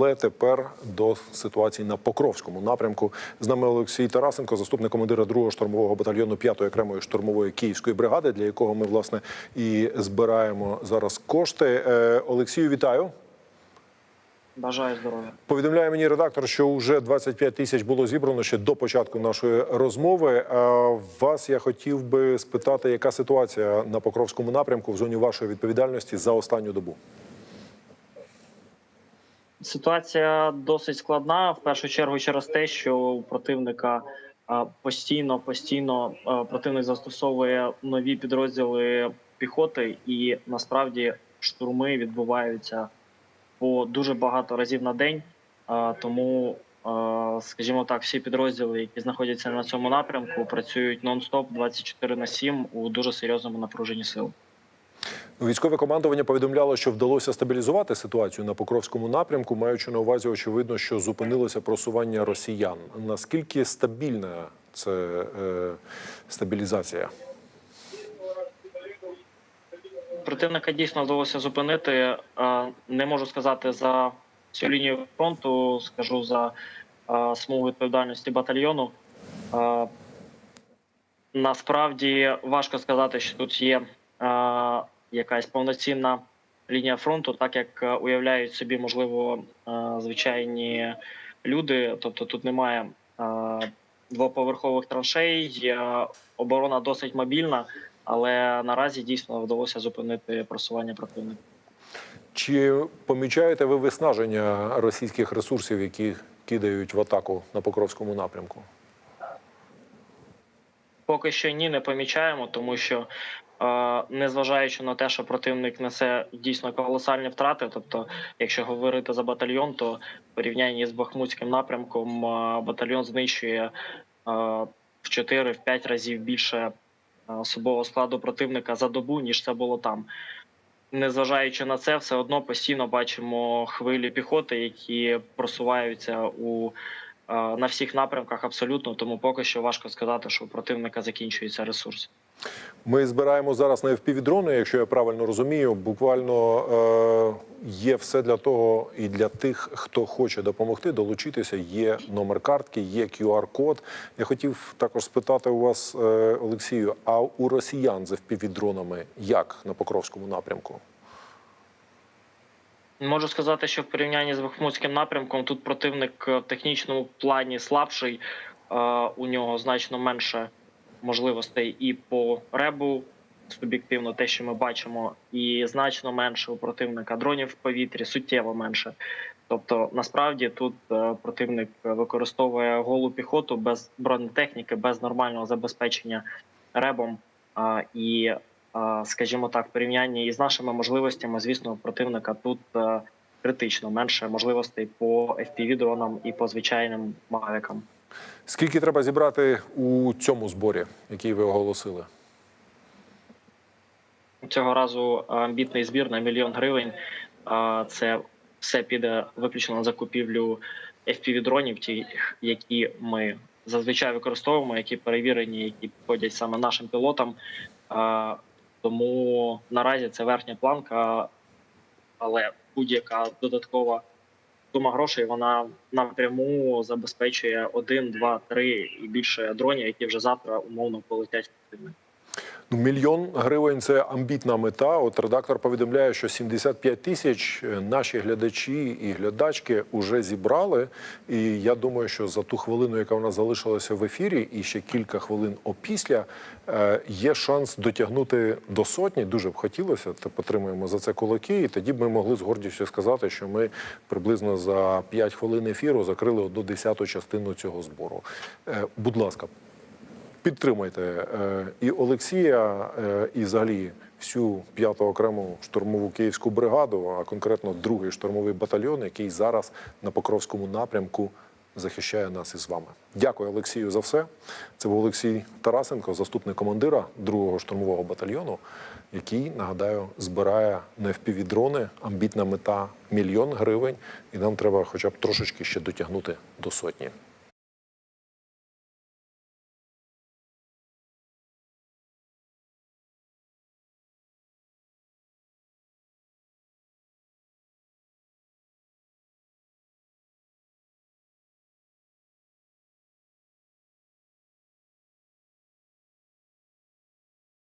Але тепер до ситуації на Покровському напрямку. З нами Олексій Тарасенко, заступник командира 2-го штурмового батальйону 5-ї окремої штурмової київської бригади, для якого ми власне і збираємо зараз кошти. Е, Олексію, вітаю. Бажаю здоров'я. Повідомляє мені редактор, що вже 25 тисяч було зібрано ще до початку нашої розмови. А вас я хотів би спитати, яка ситуація на Покровському напрямку в зоні вашої відповідальності за останню добу? Ситуація досить складна. В першу чергу через те, що у противника постійно постійно противник застосовує нові підрозділи піхоти, і насправді штурми відбуваються по дуже багато разів на день. Тому, скажімо так, всі підрозділи, які знаходяться на цьому напрямку, працюють нон-стоп 24 на 7 у дуже серйозному напруженні сил. Військове командування повідомляло, що вдалося стабілізувати ситуацію на Покровському напрямку, маючи на увазі, очевидно, що зупинилося просування росіян. Наскільки стабільна це е, стабілізація? Противника дійсно вдалося зупинити. Е, Не можу сказати за всю лінію фронту, скажу за е, смугу відповідальності батальйону. Е, Насправді важко сказати, що тут є якась повноцінна лінія фронту, так як е, уявляють собі, можливо, е, звичайні люди. Тобто тут немає е, двоповерхових траншей, оборона досить мобільна але наразі дійсно вдалося зупинити просування противника. Чи помічаєте ви виснаження російських ресурсів, які кидають в атаку на Покровському напрямку? Поки що ні, не помічаємо, тому що е, незважаючи на те, що противник несе дійсно колосальні втрати. Тобто, якщо говорити за батальйон, то в порівнянні з Бахмутським напрямком е, батальйон знищує е, в 4-5 разів більше особового складу противника за добу, ніж це було там. Незважаючи на це, все одно постійно бачимо хвилі піхоти, які просуваються у на всіх напрямках абсолютно. Тому поки що важко сказати, що у противника закінчується ресурс. Ми збираємо зараз на FPV-дрони, якщо я правильно розумію. Буквально е, є все для того і для тих, хто хоче допомогти, долучитися. Є номер картки, є QR-код. Я хотів також спитати у вас, е, Олексію, а у росіян з FPV-дронами як на Покровському напрямку? Можу сказати, що в порівнянні з Бахмутським напрямком тут противник в технічному плані слабший. Е, У нього значно менше можливостей і по ребу, суб'єктивно, те, що ми бачимо, і значно менше у противника дронів в повітрі, суттєво менше. Тобто, насправді тут е, противник використовує голу піхоту без бронетехніки, без нормального забезпечення ребом. І, скажімо так, в порівнянні із нашими можливостями, звісно, противника тут е, критично менше можливостей по FPV-дронам і по звичайним мавікам. Скільки треба зібрати у цьому зборі, який ви оголосили? Цього разу амбітний збір на мільйон гривень. Це все піде виключно на закупівлю FPV-дронів, ті, які ми зазвичай використовуємо, які перевірені, які підходять саме нашим пілотам. Тому наразі це верхня планка, але будь-яка додаткова сума грошей вона напряму забезпечує один, два, три і більше дронів, які вже завтра умовно полетять в мільйон гривень це амбітна мета. От редактор повідомляє, що 75 тисяч е, наші глядачі і глядачки вже зібрали. І я думаю, що за ту хвилину, яка в нас залишилася в ефірі, і ще кілька хвилин опісля, е, є шанс дотягнути до сотні. Дуже б хотілося. Та потримуємо за це кулаки. І тоді б ми могли з гордістю сказати, що ми приблизно за 5 хвилин ефіру закрили одну десяту частину цього збору. Е, Будь ласка, Підтримайте е, і Олексія, е, і взагалі всю п'яту окрему штурмову київську бригаду, а конкретно другий штурмовий батальйон, який зараз на Покровському напрямку захищає нас із вами. Дякую Олексію за все. Це був Олексій Тарасенко, заступник командира другого штурмового батальйону, який нагадаю збирає на FPV-дрони. Амбітна мета мільйон гривень, і нам треба, хоча б трошечки ще дотягнути до сотні.